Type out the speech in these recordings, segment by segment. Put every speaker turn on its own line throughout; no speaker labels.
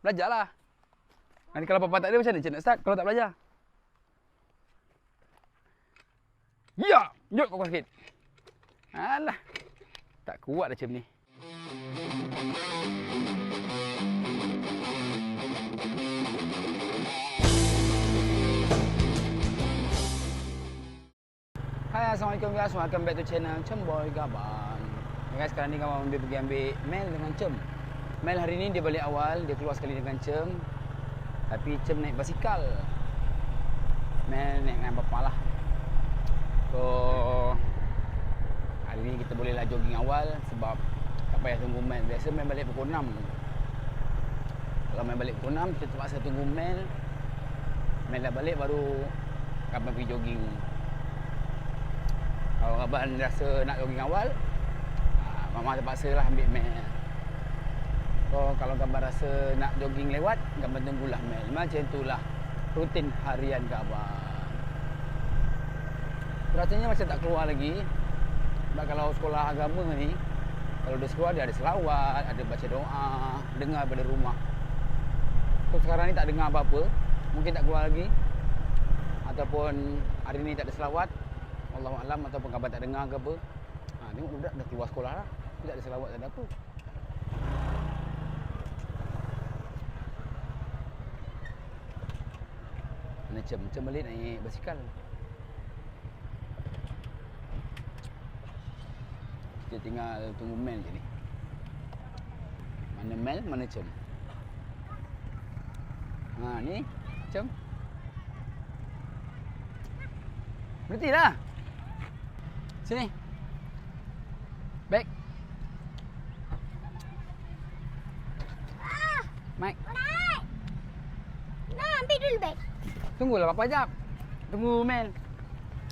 Belajarlah. Nanti kalau papa tak ada macam mana cik nak start kalau tak belajar? Ya! Jom kau sikit. Alah. Tak kuat dah macam ni. Hai Assalamualaikum guys, welcome back to channel Cemboy Gaban okay, Guys, sekarang ni kawan ambil pergi ambil Mel dengan Cem Mel hari ni dia balik awal, dia keluar sekali dengan Cem. Tapi Cem naik basikal. Mel naik dengan bapa lah. So Hari ni kita bolehlah jogging awal Sebab tak payah tunggu Mel. Biasa Mel balik pukul 6 Kalau Mel balik pukul 6, kita terpaksa tunggu Mel. Mel dah balik baru Kapan pergi jogging. Kalau abang rasa nak jogging awal ah, Mama terpaksa lah ambil Mel So kalau gambar rasa nak jogging lewat Gambar tunggulah Mel Macam itulah rutin harian abang Rasanya macam tak keluar lagi Sebab kalau sekolah agama ni Kalau dia sekolah dia ada selawat Ada baca doa Dengar pada rumah So sekarang ni tak dengar apa-apa Mungkin tak keluar lagi Ataupun hari ni tak ada selawat Allah alam ataupun kabar tak dengar ke apa. Ha, tengok budak dah keluar sekolah lah. Tak ada selawat tak ada apa. Macam macam balik naik basikal. Kita tinggal tunggu Mel je ni. Mana Mel, mana Cem. Ha ni, Cem. Berhentilah. Sini. Back. Mike,
Naik. Nak ambil dulu beg.
Tunggulah berapa jap. Tunggu Mel.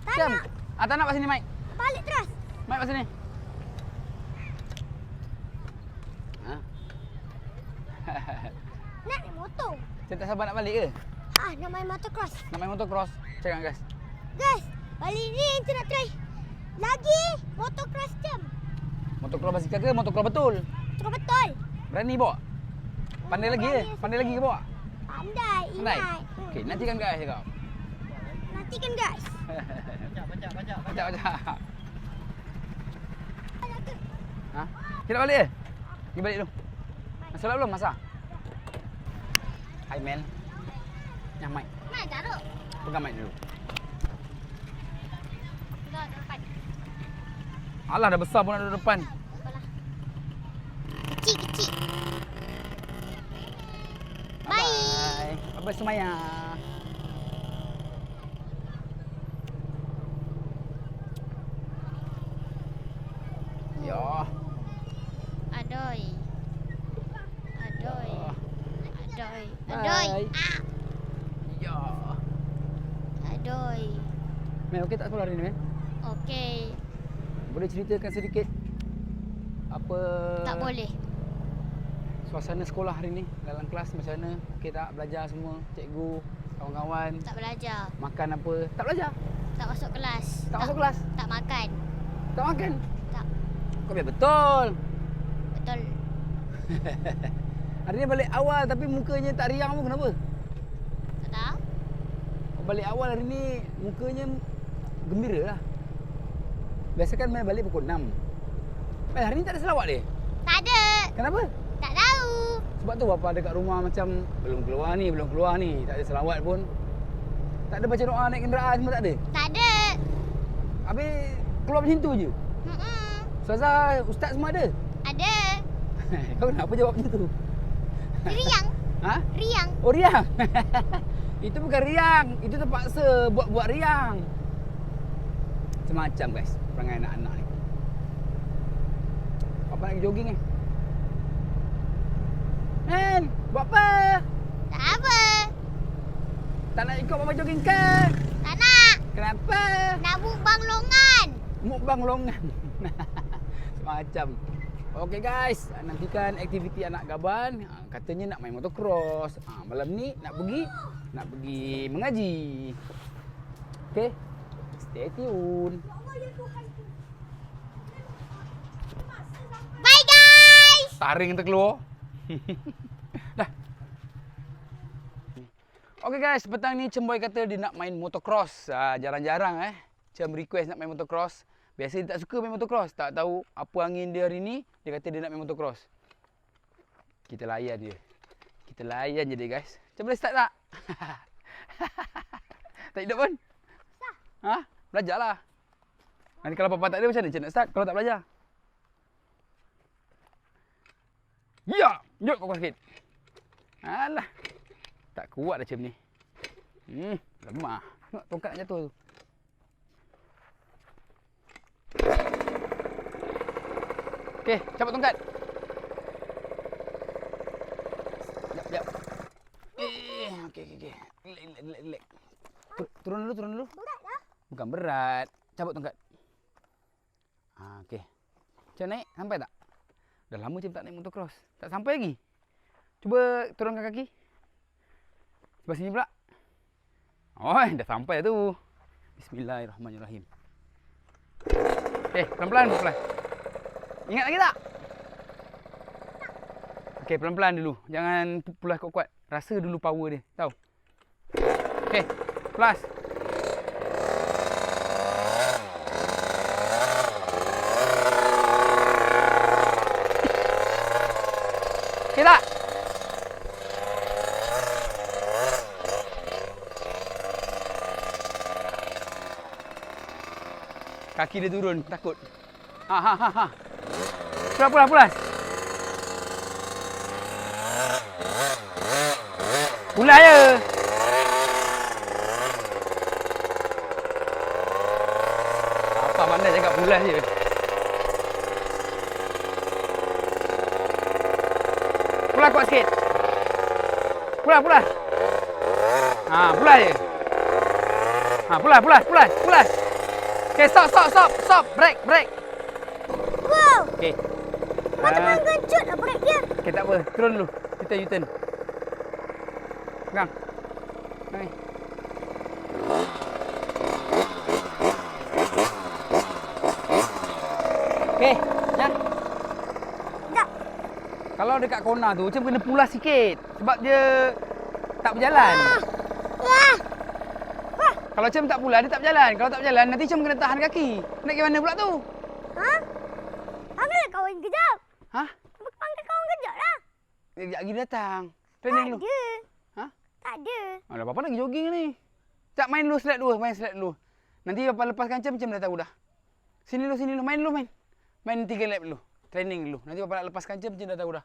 Tak
Cem.
nak.
Ah, tak nak pasal ni, Mike.
Balik terus.
Mike pasal ni. Ha?
Nak naik motor.
Saya tak sabar nak balik ke?
Ah, nak main motocross.
Nak main motocross? Cakap guys.
Guys, balik ni kita nak try. Lagi motocross jam.
Motocross basikal ke motocross betul?
Betul betul.
Berani bawa? Pandai lagi ke? Pandai lagi ke bawa?
Pandai.
Pandai?
Ingat.
Okey, nantikan guys cakap.
Nantikan guys.
Baca, baca. Ha? Kita balik ke? Pergi balik dulu. Masalah belum masa? Hai Mel. Yang mic.
Mana taruh?
Pegang mic dulu. Alah dah besar pun nak duduk depan.
Bye.
Bye bye Sumaya. Ya.
Adoy. Adoy. Adoy.
Bye.
Adoy. Ah.
Ya. Mel, okey tak sekolah hari ni, Mel?
Okey.
Boleh ceritakan sedikit apa
Tak boleh.
Suasana sekolah hari ni dalam kelas macam mana? Okey tak belajar semua? Cikgu, kawan-kawan,
Tak belajar.
makan apa? Tak belajar.
Tak masuk kelas.
Tak masuk kelas.
Tak makan.
Tak makan.
Tak.
Kau biar betul.
Betul.
Hari ni balik awal tapi mukanya tak riang pun kenapa?
Tak tahu.
Balik awal hari ni mukanya gembira lah. Biasa kan main balik pukul 6. Eh hari ni tak ada selawat dia.
Tak ada.
Kenapa? Sebab tu bapa dekat rumah macam belum keluar ni, belum keluar ni. Tak ada selawat pun. Tak ada baca doa naik kenderaan semua tak ada.
Tak ada.
Habis keluar macam tu je.
Mm-mm.
Ustazah, ustaz semua ada.
Ada.
Kau kenapa jawab macam tu?
Riang.
Ha?
Riang.
Oh riang. itu bukan riang, itu terpaksa buat-buat riang. Macam-macam guys, perangai anak-anak ni. Apa nak jogging eh? Men, buat apa?
Tak apa.
Tak nak ikut mama jogging ke?
Tak nak.
Kenapa?
Nak bukbang longan.
Mukbang longan. Semacam. Okey guys, nantikan aktiviti anak Gaban. Ha, Katanya nak main motocross. Ha, malam ni nak pergi nak pergi mengaji. Okey. Stay tune.
Bye guys.
Taring terkeluar. Dah. Okey guys, petang ni Cemboy kata dia nak main motocross. Ah, jarang-jarang eh. Cem request nak main motocross. Biasa dia tak suka main motocross. Tak tahu apa angin dia hari ni. Dia kata dia nak main motocross. Kita layan dia. Kita layan je dia guys. Macam boleh start tak? tak hidup pun? Ha? Belajarlah. Nanti kalau papa tak ada macam mana Cem nak start kalau tak belajar? Ya! Jom kau sikit. Alah. Tak kuat dah macam ni. Hmm, lemah. Tengok tongkat nak jatuh tu. Okey, cabut tongkat. Jap, jap. Eh, okey, okey, okey. Relax, relax, relax, relax. Tu- Turun dulu, turun dulu.
Berat lah.
Bukan berat. Cabut tongkat. Ha, okey. Macam naik? Sampai tak? Dah lama macam tak naik motocross. Tak sampai lagi. Cuba turunkan kaki. Sebelah sini pula. Oh, dah sampai tu. Bismillahirrahmanirrahim. Eh, pelan-pelan, pelan. Ingat lagi tak? Okey, pelan-pelan dulu. Jangan pu- pulas kuat-kuat. Rasa dulu power dia. Tahu? Okey, plus. Okey tak? Kaki dia turun, takut. Ha ha ha ha. Pulas pulas pulas. Pulas je. Apa mana cakap pulas je. Pulas kuat sikit. Pulas pulas. Ha, pulas je. Ha, pulas pulas pulas pulas. Okay, stop, stop, stop, stop. Break, break.
Wow.
Okay.
Macam
Ah,
gencut lah break dia.
okay, tak apa. Turun dulu. Kita U-turn. Pegang. Ni. Okay, Jan.
Tak.
Kalau dekat corner tu, macam kena pulas sikit. Sebab dia tak berjalan.
Wah. Wah.
Kalau macam tak pulas, dia tak berjalan. Kalau tak berjalan, nanti macam kena tahan kaki. Nak ke mana pula tu?
Ha? Panggil kawan kejap.
Ha?
Panggil kawan kejap lah.
Sekejap lagi datang.
Tak
Training dulu.
ada.
Ha?
Tak ada.
Alah, Papa lagi jogging ni. Tak main dulu slide dulu, main slide dulu. Nanti Papa lepaskan macam macam dah tahu dah. Sini dulu, sini dulu, main dulu main. Main tiga lap dulu. Training dulu. Nanti Papa nak lepaskan macam macam dah tahu dah.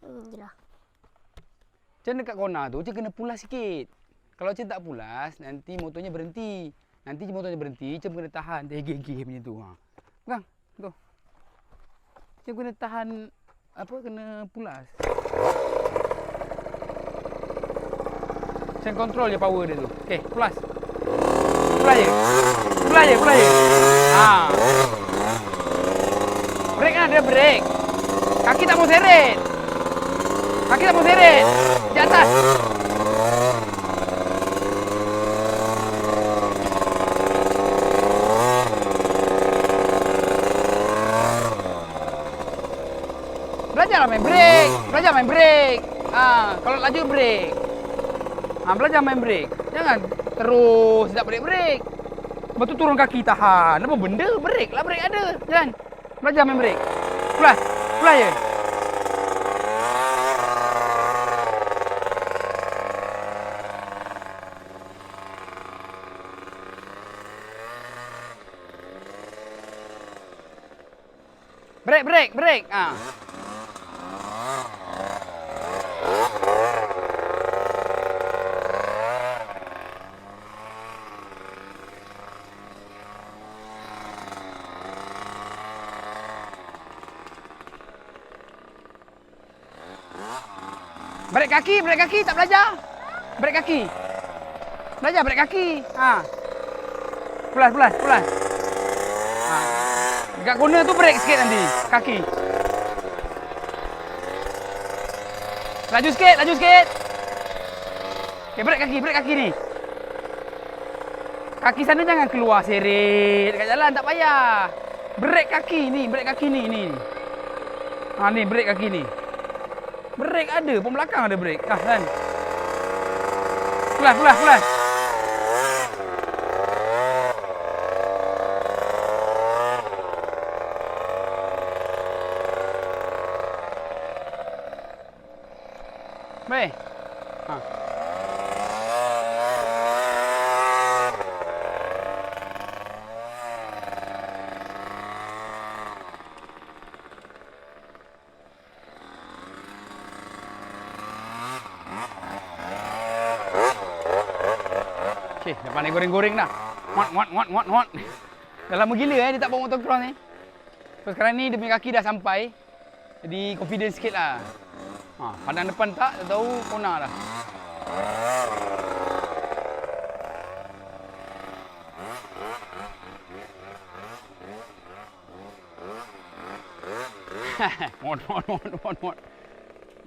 Hmm, jelah.
Macam dekat corner tu, macam kena pulas sikit. Kalau macam tak pulas, nanti motornya berhenti. Nanti motornya berhenti, macam kena tahan. Tergigih macam tu. Ha. Pegang. Tu. Macam kena tahan, apa, kena pulas. Macam control je power dia tu. Okey, pulas. Pulas je. Pulas je, pulas je. Ha. Break kan, dia break. Kaki tak mau seret. Kaki tak mau seret. Di atas. Belajarlah main break. Belajar main break. Ah, kalau laju break. Ah, belajar main break. Jangan terus tak break-break. Lepas tu turun kaki tahan. Apa benda? Break lah break ada. Jangan. Belajar main break. Pulas. Pulas je. Break, break, break. Ah. Break kaki, break kaki tak belajar. Break kaki. Belajar break kaki. Ha. Pulas, pulas, pulas. Ha. Dekat corner tu break sikit nanti. Kaki. Laju sikit, laju sikit. Okay, break kaki, break kaki ni. Kaki sana jangan keluar seret dekat jalan tak payah. Break kaki ni, break kaki ni ni. Ha ni break kaki ni. Break ada, pun belakang ada break. Ah kan. Pelan, pelan, pelan. Baik. Ha. Pandai goreng-goreng dah. Muat, muat, muat, muat, muat. Dah lama gila eh dia tak bawa motocross ni. So sekarang ni dia punya kaki dah sampai. Jadi confident sikit lah. Ha, pandang depan tak, dah tahu kona dah. Mohon, mohon, mohon, mohon, mohon.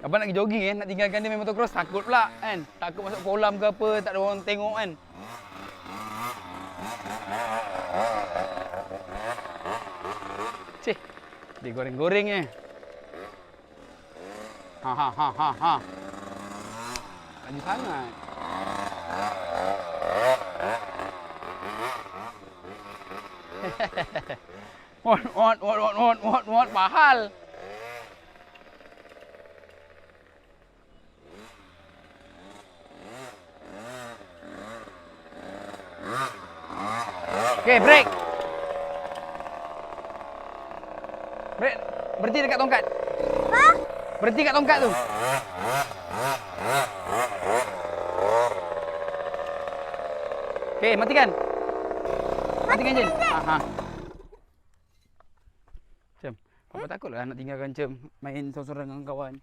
Abang nak pergi jogging eh, nak tinggalkan dia main motocross takut pula kan. Takut masuk kolam ke apa, tak ada orang tengok kan. Dia goreng-goreng eh. Ha ha ha ha ha. Laju sangat. What, what, what, what, what, what, what, mahal. Okay, break. Break. Berhenti dekat tongkat.
Ha?
Berhenti kat tongkat tu. Okay, matikan. Matikan je. Ha ha. Cem, apa takutlah nak tinggalkan Cem main sorang-sorang dengan kawan.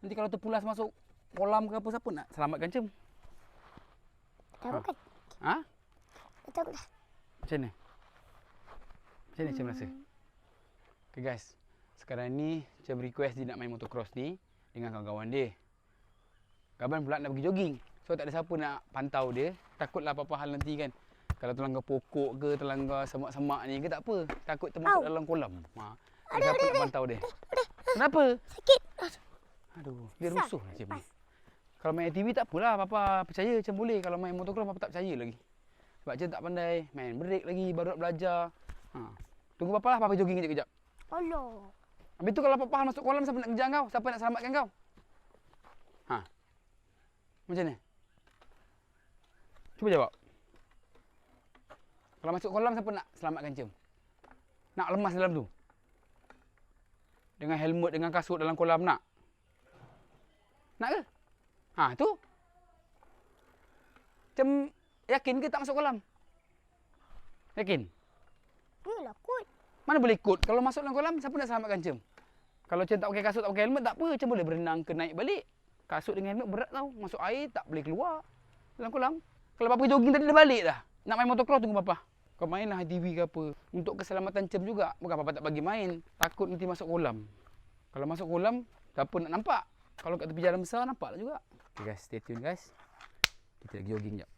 Nanti kalau terpulas masuk kolam ke apa siapa nak selamatkan Cem?
Bukan.
Ha?
Dah tahu dah.
Macam mana? Macam mana Cem rasa? Okay guys, sekarang ni Cem request dia nak main motocross ni dengan kawan-kawan dia. Gaban pula nak pergi jogging. So tak ada siapa nak pantau dia. Takutlah apa-apa hal nanti kan. Kalau terlanggar pokok ke, terlanggar semak-semak ni ke tak apa. Takut termasuk
Au.
dalam kolam. Ha. Tak ada siapa nak pantau dia. Kenapa?
Sakit.
Aduh, dia rusuh lah ni. Kalau main ATV tak apalah, Papa percaya macam boleh. Kalau main motocross, Papa tak percaya lagi. Sebab Cem tak pandai. Main break lagi, baru nak belajar. Ha. Tunggu Papa lah, Papa jogging kejap-kejap.
Allah.
Habis tu kalau Papa masuk kolam, siapa nak kejar kau? Siapa nak selamatkan kau? Ha. Macam ni? Cuba jawab. Kalau masuk kolam, siapa nak selamatkan Cem? Nak lemas dalam tu? Dengan helmet, dengan kasut dalam kolam, nak? Nak ke? Ha, tu. Cem yakin ke tak masuk kolam? Yakin?
Yelah kot.
Mana boleh ikut? Kalau masuk dalam kolam, siapa nak selamatkan Cem? Kalau Cem tak pakai kasut, tak pakai helmet, tak apa. Cem boleh berenang ke naik balik. Kasut dengan helmet berat tau. Masuk air, tak boleh keluar dalam kolam. Kalau Papa jogging tadi, dah balik dah. Nak main motocross, tunggu Papa. Kau mainlah TV ke apa. Untuk keselamatan Cem juga. Bukan Papa tak bagi main. Takut nanti masuk kolam. Kalau masuk kolam, siapa nak nampak? Kalau kat tepi jalan besar, nampak lah juga. Okay guys, stay tune guys. Kita lagi jogging jap.